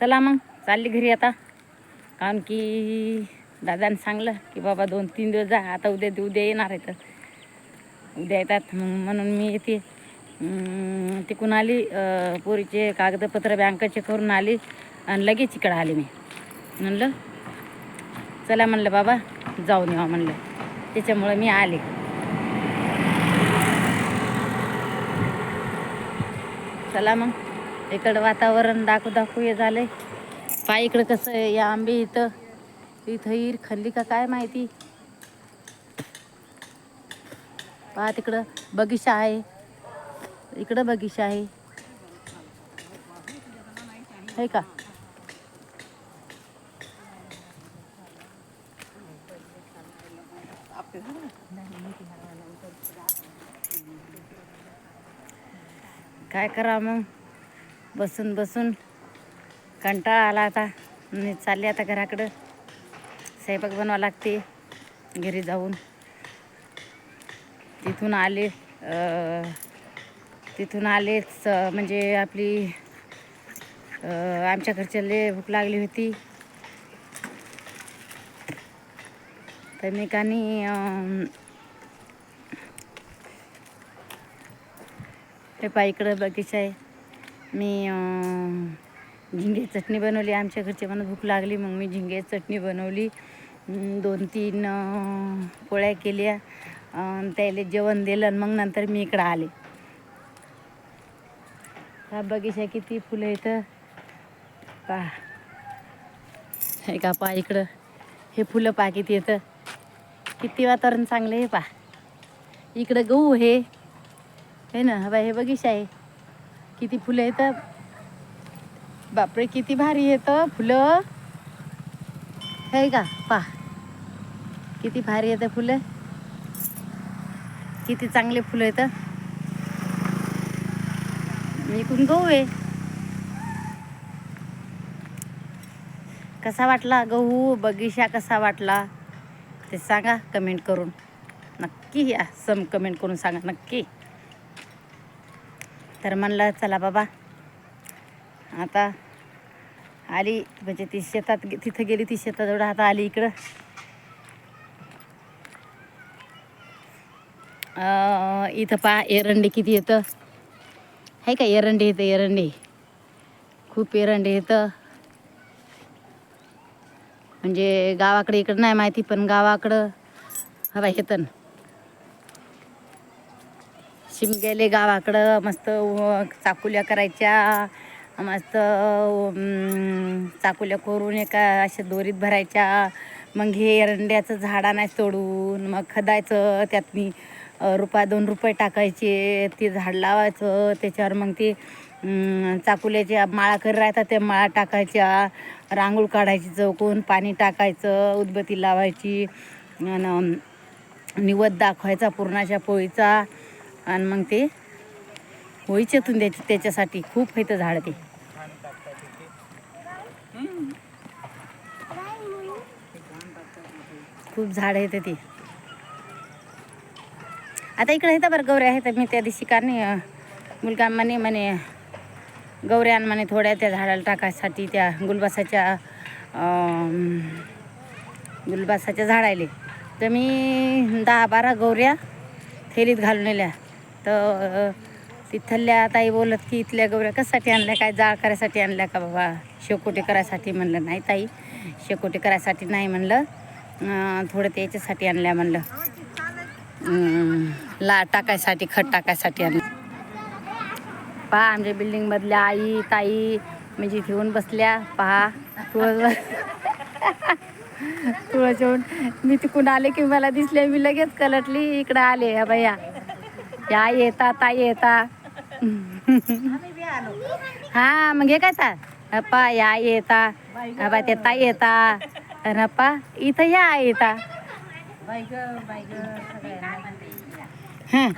चला मग चालली घरी आता. कारण की दादाने सांगलं की बाबा दोन तीन दिवस जा आता उद्या उद्या येणार आहे तर. उद्या येतात म्हणून मी येते. तिकडून आली पोरीचे कागदपत्र बँकेचे करून आली आणि लगेच इकडं आली मी. म्हणलं चला म्हणलं बाबा जाऊन यावं म्हणलं. त्याच्यामुळं मी आले. चला मग. इकडं वातावरण दाखवू दाखवू हे झालंय. पाय इकडं कसं आहे या आंबे इथं. इथं ईर खाल्ली का काय माहिती? पहा तिकडं बगीचा आहे. इकडं बगीचा आहे. आहे का? काय करा मग? बसून बसून कंटाळा आला आता. मी चालले आता घराकडं. स्वयंपाक बनवावं लागते. घरी जाऊन. तिथून आले तिथून आलेच म्हणजे आपली आमच्या घरच्याले भूक लागली होती. तर मी कानी हे पा इकडं बगीचा आहे. मी झिंगे चटणी बनवली. आमच्या घरचे मला भूक लागली. मग मी झिंगे चटणी बनवली. दोन तीन पोळ्या केल्या. त्याला जेवण दिलं आणि मग नंतर मी इकडं आले. हा बगीचा किती फुलं इथं पहा हे का पहा इकडं. हे फुलं पहा किती येतं. किती वातावरण चांगलं आहे पहा इकडं गहू हे हे ना बाई हे बगीचा आहे. किती फुलं येतं बापरे किती भारी येतं फुलं. हे का? पा किती भारी येतं फुलं. किती चांगले फुलं येतं. इकडून गहू आहे. कसा वाटला गहू? बगीचा कसा वाटला? ते सांगा कमेंट करून. नक्की या सम कमेंट करून सांगा. नक्की. तर म्हणलं चला बाबा. आता आली म्हणजे ती शेतात तिथं गेली ती शेतात एवढं आता आली इकडं. इथं पा एरंडे किती येतं. आहे का एरंडे येतं एरंडे. खूप एरंडे येतं. म्हणजे गावाकडे इकडं नाही माहिती पण गावाकडं हवा येतं ना गेले गावाकडं मस्त व- चाकुल्या करायच्या मस्त चाकुल्या करून एका अशा दोरीत भरायच्या. मग हे एरंड्याचं झाडा नाही तोडून मग खदायचं त्यातनी मी रुपया दोन रुपये टाकायचे ते झाड लावायचं. त्याच्यावर मग ते चाकुल्याच्या माळा कर राहतात त्या माळा टाकायच्या. रांगोळ काढायची चौकून पाणी टाकायचं उदबत्ती लावायची. आणि निवद दाखवायचा पुरणाच्या पोळीचा. आणि मग ते होईच्यातून द्यायचे त्याच्यासाठी. खूप इथं झाड ते. खूप झाड आहेत ते. आता इकडे येतं बरं गौऱ्या आहेत. मी त्या दिवशी का नाही मुलगा म्हणे म्हणे गौऱ्या म्हणे थोड्या त्या झाडाला टाकायसाठी त्या गुलबासाच्या गुलबासाच्या झाडायले. तर मी दहा बारा गौऱ्या थैलीत घालून नेल्या. तर तिथल्या ताई बोलत की इथल्या गौऱ्या कशासाठी आणल्या? काय जाळ करायसाठी आणल्या का बाबा? शेकोटी करायसाठी म्हणलं नाही ताई शेकोटी करायसाठी नाही म्हणलं. थोडं त्याच्यासाठी आणल्या म्हणलं. ला टाकायसाठी खत टाकायसाठी आणलं पहा आमच्या बिल्डिंगमधल्या आई ताई म्हणजे इथे बसल्या. पहा तुळस तुळस येऊन मी तिकडून आले की मला दिसले मी लगेच कलटली. इकडं आले ह्या भैया या येता ताई येता. हा मग हे काय सा अप्पा या येता. अप्पा ते ता येता. आणि अप्पा इथं या येता. हां.